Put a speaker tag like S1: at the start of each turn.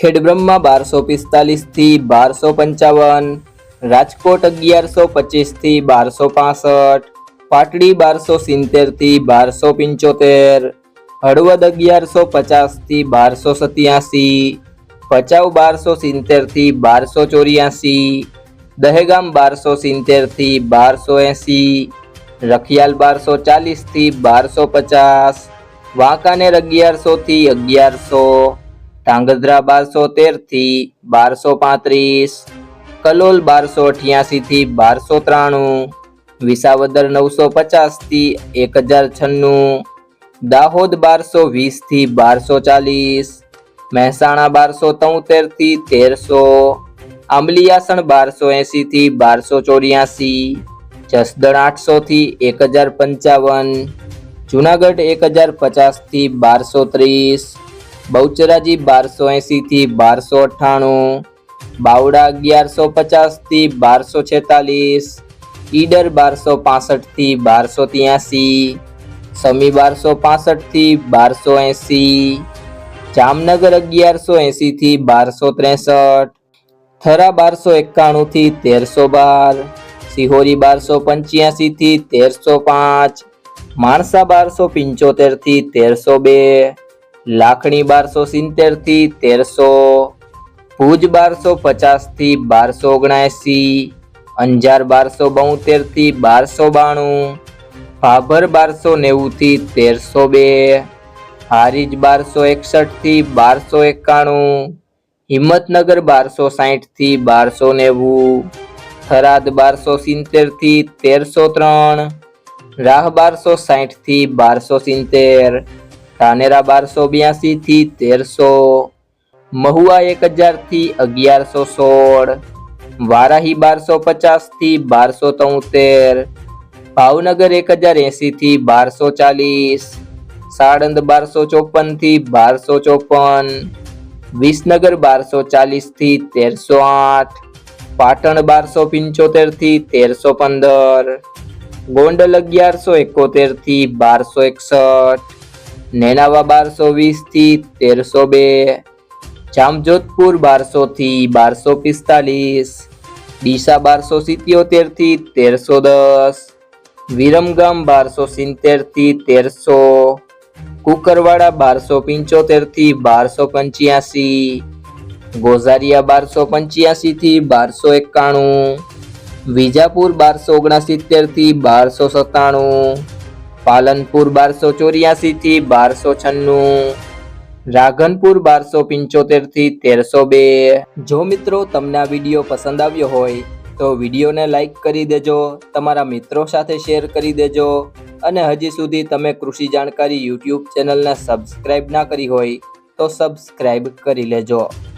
S1: ખેડબ્રહ્મા બારસો પિસ્તાલીસથી બારસો પંચાવન, રાજકોટ અગિયારસો પચીસથી બારસો પાસઠ, પાટડી બારસો સિત્તેરથી બારસો પંચોતેર, હળવદ અગિયારસો પચાસથી બારસો સત્યાસી, ભચાઉ બારસો સિત્તેરથી બારસો ચોર્યાસી, દહેગામ બારસો સિત્તેરથી બારસો એંસી, રખિયાલ બારસો ચાલીસથી બારસો પચાસ, વાંકાનેર અગિયારસોથી અગિયારસો ધાંગધ્રા બારસો તેરથી બારસો પાંત્રીસ, કલોલ બારસો અઠ્યાસી થી બારસો ત્રાણું, વિસાવદર નવસો પચાસથી એક હજાર છન્નું, દાહોદ બારસો વીસથી બારસો ચાલીસ, મહેસાણા બારસો તોતેરથી તેરસો આંબલિયાસણ બારસો એંસી થી બારસો ચોર્યાસી, જસદણ આઠસો થી એક હજાર પંચાવન, જુનાગઢ એક હજાર પચાસથી બારસો ત્રીસ બહુચરાજી બારસો એંસીથી બારસો અઠ્ઠાણું, બાવડા અગિયારસો પચાસથી બારસો છેતાલીસ, ઈડર બારસો પાસઠથી બારસો ત્યાંસી સમી બારસો પાસઠથી બારસો એંસી જામનગર અગિયારસો એંસીથી બારસો ત્રેસઠ, થરા બારસો એકાણુંથી તેરસો બાર, સિહોરી બારસો પંચ્યાસીથી તેરસો પાંચ, માણસા બારસો પંચોતેરથી તેરસો બે લાખણી બારસો સિત્તેરથી તેરસો, ભુજ બારસો પચાસથી બારસો ઓગણએંસી અંજાર બારસો બોતેરથી બારસો બાણું, ભાભર બારસો નેવું થી તેરસો બે, હારીજ બારસો એકસઠથી બારસો એકાણું, હિંમતનગર બારસો સાઠથી બારસો નેવું, થરાદ બારસો સિત્તેરથી તેરસો ત્રણ, રાહ બારસો સાઠથી બારસો સિત્તેર ધાનેરા બારસો બ્યાસી થી તેરસો, મહુવા એક હજારથી અગિયારસો સોળ, વારાહી બારસો પચાસથી બારસો તોતેર, ભાવનગર એક હજાર એસી થી બારસો ચાલીસ સાણંદ બારસો ચોપનથી બારસો ચોપન, વિસનગર બારસો ચાલીસથી તેરસો આઠ, પાટણ બારસો પંચોતેરથી તેરસો પંદર, ગોંડલ અગિયારસો એકોતેરથી બારસો એકસઠ નેનાવા બારસો વીસથી તેરસો બે, જામજોધપુર બારસો થી બારસો પિસ્તાલીસ, ડીસા બારસો સિત્યોતેરથી તેરસો દસ, વિરમગામ બારસો સિત્તેરથી તેરસો, કુકરવાડા બારસો પંચોતેરથી બારસો પંચ્યાસી, ગોઝારિયા બારસો પંચ્યાસી થી બારસો એકાણું, વિજાપુર બારસો ઓગણસિત્તેરથી બારસો સત્તાણું પાલનપુર બારસો ચોર્યાસી થી બારસો છન્નું, રાઘનપુર બારસો પંચોતેરથી તેરસો બે. જો મિત્રો તમને આ વીડિયો પસંદ આવ્યો હોય, તો વિડીયોને લાઈક કરી દેજો, તમારા મિત્રો સાથે શેર કરી દેજો, અને હજી સુધી તમે કૃષિ જાણકારી યુટ્યુબ ચેનલને સબસ્ક્રાઇબ ના કરી હોય, તો સબસ્ક્રાઇબ કરી લેજો.